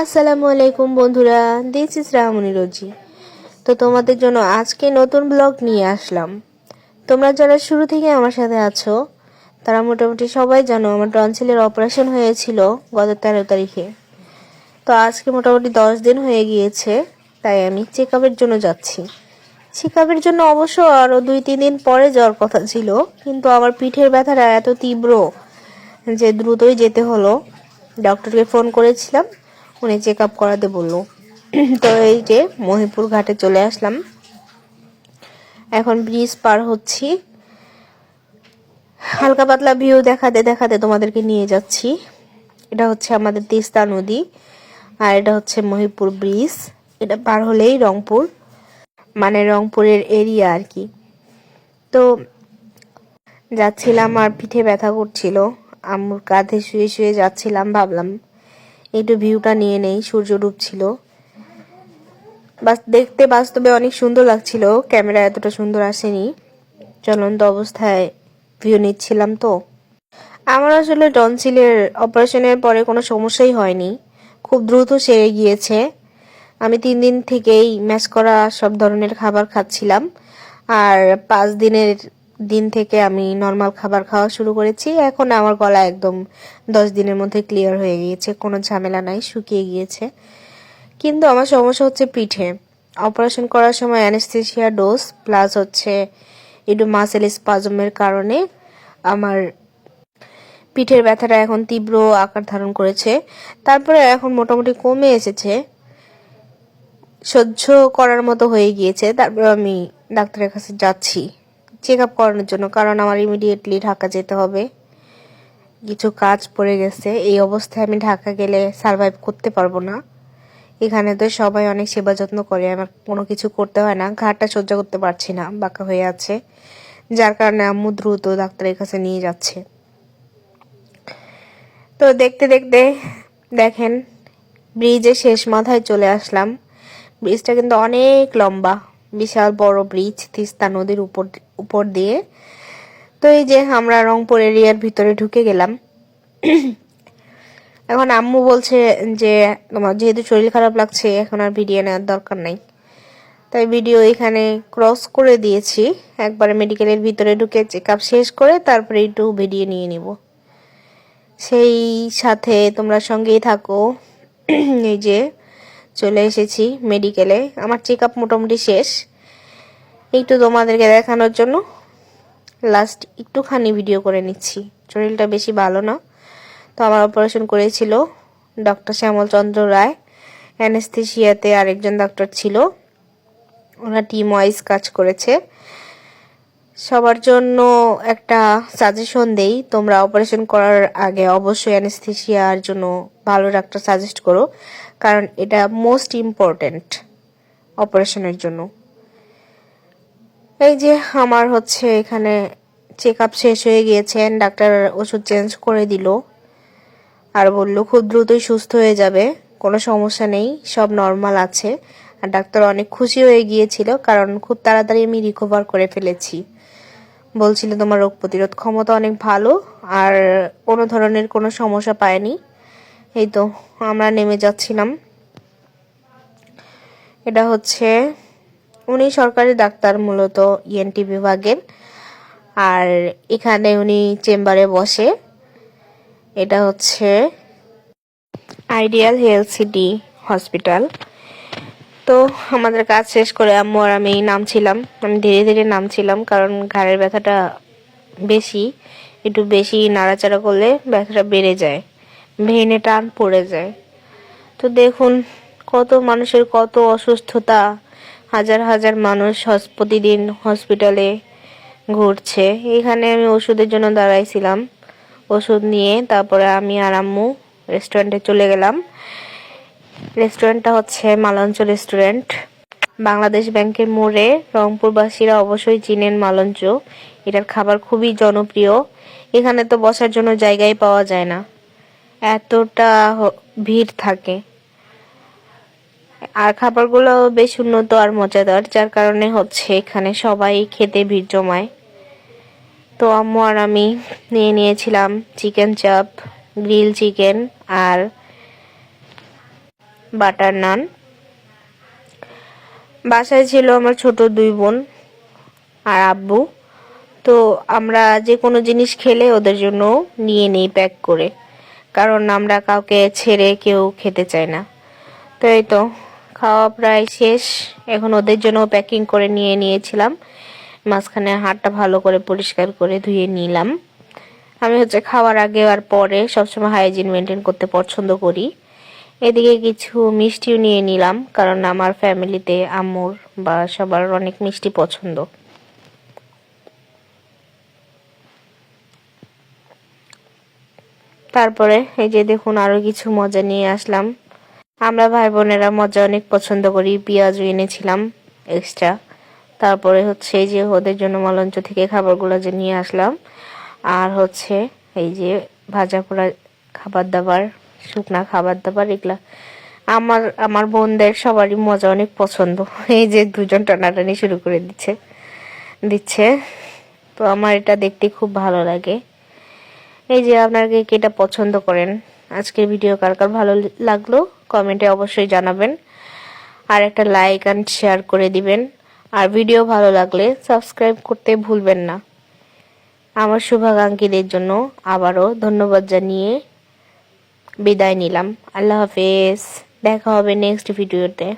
আসসালামু আলাইকুম বন্ধুরা দিস ইস রামনি রোজি তো তোমাদের জন্য আজকে নতুন ব্লগ নিয়ে আসলাম। তোমরা যারা শুরু থেকে আমার সাথে আছো, তারা মোটামুটি সবাই জানো আমার টনসিলের অপারেশন হয়েছিল গত তেরো তারিখে। তো আজকে মোটামুটি দশ দিন হয়ে গিয়েছে, তাই আমি চেক জন্য যাচ্ছি। চেক জন্য অবশ্য আরও দুই, তিন দিন পরে যাওয়ার কথা ছিল, কিন্তু আমার পিঠের ব্যথাটা এত তীব্র যে দ্রুতই যেতে হলো। ডক্টরকে ফোন করেছিলাম উনি চেক আপ করাতে বলল। তো এই যে মহিপুর ঘাটে চলে আসলাম। এখন ব্রিজ পার হচ্ছি। হালকা পাতলা ভিউ দেখাতে দেখাতে তোমাদেরকে নিয়ে যাচ্ছি। এটা হচ্ছে আমাদের তিস্তা নদী আর এটা হচ্ছে মহিপুর ব্রিজ এটা পার হলেই রংপুর মানে রংপুরের এরিয়া আর কি। তো যাচ্ছিলাম আর পিঠে ব্যথা করছিল। আম্মুর কাঁধে শুয়ে শুয়ে যাচ্ছিলাম, ভাবলাম একটু ভিউটা নিয়ে নেই সূর্য ডুবছিল বাস, দেখতে বাস্তবে অনেক সুন্দর লাগছিল ক্যামেরা এতটা সুন্দর আসেনি। চলন্ত অবস্থায় ভিউ নিচ্ছিলাম তো। আমার আসলে টনসিলের অপারেশনের পরে কোনো সমস্যাই হয়নি। খুব দ্রুত সেরে গিয়েছে। আমি তিন দিন থেকেই ম্যাচ করা সব ধরনের খাবার খাচ্ছিলাম। আর পাঁচ দিনের দিন থেকে আমি নর্মাল খাবার খাওয়া শুরু করেছি। এখন আমার গলা একদম দশ দিনের মধ্যে ক্লিয়ার হয়ে গিয়েছে, কোনো ঝামেলা নাই, শুকিয়ে গিয়েছে। কিন্তু আমার সমস্যা হচ্ছে পিঠে। অপারেশন করার সময় অ্যানেস্থেশিয়া ডোজ প্লাস হচ্ছে একটু মাসেল স্পাজমের কারণে আমার পিঠের ব্যথাটা এখন তীব্র আকার ধারণ করেছে। তারপরে এখন মোটামুটি কমে এসেছে। সহ্য করার মতো হয়ে গিয়েছে। তারপর আমি ডাক্তারের কাছে যাচ্ছি। চেক আপ করানোর জন্য, কারণ আমার ইমিডিয়েটলি ঢাকা যেতে হবে। কিছু কাজ পড়ে গেছে, এই অবস্থায় আমি ঢাকা গেলে সারভাইভ করতে পারব না। এখানে তো সবাই অনেক সেবা যত্ন করে, আমার কোনো কিছু করতে হয় না ঘাটটা সহ্য করতে পারছি না, বাঁকা হয়ে আছে। যার কারণে আম্মু দ্রুত ডাক্তারের কাছে নিয়ে যাচ্ছে। তো দেখতে দেখতে দেখেন, ব্রিজের শেষ মাথায় চলে আসলাম। ব্রিজটা কিন্তু অনেক লম্বা। বিশাল বড় ব্রিজ তিস্তা নদীর উপর উপর দিয়ে। তো এই যে আমরা রংপুর এরিয়ার ভিতরে ঢুকে গেলাম। এখন আম্মু বলছে যে, তোমার যেহেতু শরীর খারাপ লাগছে, এখন আর ভিডিও নেওয়ার দরকার নাই। তাই ভিডিও এখানে ক্রস করে দিয়েছি। একবারে মেডিকেলের ভিতরে ঢুকে চেক আপ শেষ করে তারপরে একটু ভিডিও নিয়ে নিব। সেই সাথে তোমরা সঙ্গেই থাকো। এই যে চলে এসেছি মেডিকেলে। আমার চেক আপ মোটামুটি শেষ। একটু তোমাদেরকে দেখানোর জন্য। লাস্ট একটুখানি ভিডিও করে নিচ্ছি। শরীরটা বেশি ভালো না। তো আমার অপারেশন করেছিল ডক্টর শ্যামলচন্দ্র রায়। অ্যানেস্থেশিয়াতে আরেকজন ডাক্তার ছিল। ওরা টিম ওয়াইজ কাজ করেছে। সবার জন্য একটা সাজেশন দেই। তোমরা অপারেশন করার আগে অবশ্যই অ্যানেস্থেশিয়ার জন্য ভালো ডাক্তার সাজেস্ট করো। কারণ এটা মোস্ট ইম্পর্ট্যান্ট অপারেশনের জন্য। এই যে আমার হচ্ছে এখানে চেক আপ শেষ হয়ে গিয়েছেন ডাক্তার ওষুধ চেঞ্জ করে দিল। আর বলল, খুব দ্রুতই সুস্থ হয়ে যাবে, কোনো সমস্যা নেই, সব নর্মাল আছে। আর ডাক্তার অনেক খুশি হয়ে গিয়েছিল, কারণ খুব তাড়াতাড়ি আমি রিকভার করে ফেলেছি। বলছিল তোমার রোগ প্রতিরোধ ক্ষমতা অনেক ভালো, আর কোনো ধরনের কোনো সমস্যা পায়নি। এই তো, আমরা নেমে যাচ্ছিলাম। এটা হচ্ছে, উনি সরকারি ডাক্তার মূলত ইএনটি বিভাগের, আর এখানে উনি চেম্বারে বসে। এটা হচ্ছে, আইডিয়াল হেলথ সিটি হসপিটাল। তো আমাদের কাজ শেষ করে আম্মু আর আমি নামছিলাম। আমি ধীরে ধীরে নামছিলাম কারণ ঘাড়ের ব্যথাটা বেশি, একটু বেশি নাড়াচাড়া করলে ব্যথাটা বেড়ে যায় ভেনে টান পড়ে যায়। তো দেখুন, কত মানুষের কত অসুস্থতা, হাজার হাজার মানুষ প্রতিদিন হসপিটালে ঘুরছে। এখানে আমি ওষুধের জন্য দাঁড়াইছিলাম, ওষুধ নিয়ে তারপরে আমি আর আম্মু রেস্টুরেন্টে চলে গেলাম। রেস্টুরেন্টটা হচ্ছে মালঞ্চ রেস্টুরেন্ট বাংলাদেশ ব্যাংকের মোড়ে রংপুরবাসীরা অবশ্যই চিনেন মালঞ্চ এটার খাবার খুবই জনপ্রিয়। এখানে তো বসার জন্য জায়গায় পাওয়া যায় না। এতটা ভিড় থাকে। আর খাবারগুলো বেশ উন্নত আর মজাদার, যার কারণে হচ্ছে এখানে সবাই খেতে ভিড় জমায়। তো আম্মু আর আমি নিয়ে নিয়েছিলাম চিকেন চাপ, গ্রিল চিকেন আর বাটার নান। বাসায় ছিল আমার ছোট দুই বোন আর আব্বু। তো আমরা যে কোনো জিনিস খেলে ওদের জন্য নিয়ে নিই প্যাক করে। কারণ আমরা কাউকে ছেড়ে কেউ খেতে চায় না। তো এই তো, খাওয়া প্রায় শেষ। এখন ওদের জন্য প্যাকিং করে নিয়ে নিয়েছিলাম। মাঝখানে হাতটা ভালো করে পরিষ্কার করে ধুয়ে নিলাম। আমি হচ্ছে খাওয়ার আগে আর পরে সবসময় হাইজিন মেনটেন করতে পছন্দ করি। এদিকে কিছু মিষ্টিও নিয়ে নিলাম, কারণ আমার ফ্যামিলিতে আম্মুর বা সবার অনেক মিষ্টি পছন্দ। তারপরে এই যে দেখুন আরও কিছু মজা নিয়ে আসলাম। আমরা ভাই বোনেরা মজা অনেক পছন্দ করি, পেঁয়াজও এনেছিলাম এক্সট্রা তারপরে হচ্ছে এই যে ওদের জন্য মলঞ্চ থেকে খাবারগুলো যে নিয়ে আসলাম। আর হচ্ছে এই যে ভাজা পোড়া খাবার দাবার শুকনা খাবার দাবার এগুলা আমার আমার বোনদের সবারই মজা অনেক পছন্দ। এই যে দুজন টানাটানি শুরু করে দিচ্ছে দিচ্ছে। তো আমার এটা দেখতে খুব ভালো লাগে। এই যে আপনারা কে এটা পছন্দ করেন, আজকের ভিডিও কার কার ভালো লাগল, কমেন্টে অবশ্যই জানাবেন। আর একটা লাইক অ্যান্ড শেয়ার করে দিবেন। আর ভিডিও ভালো লাগলে সাবস্ক্রাইব করতে ভুলবেন না। আমার শুভাকাঙ্ক্ষীদের জন্য আবারও ধন্যবাদ জানিয়ে বিদায় নিলাম। আল্লাহ হাফেজ। দেখা হবে নেক্সট ভিডিওতে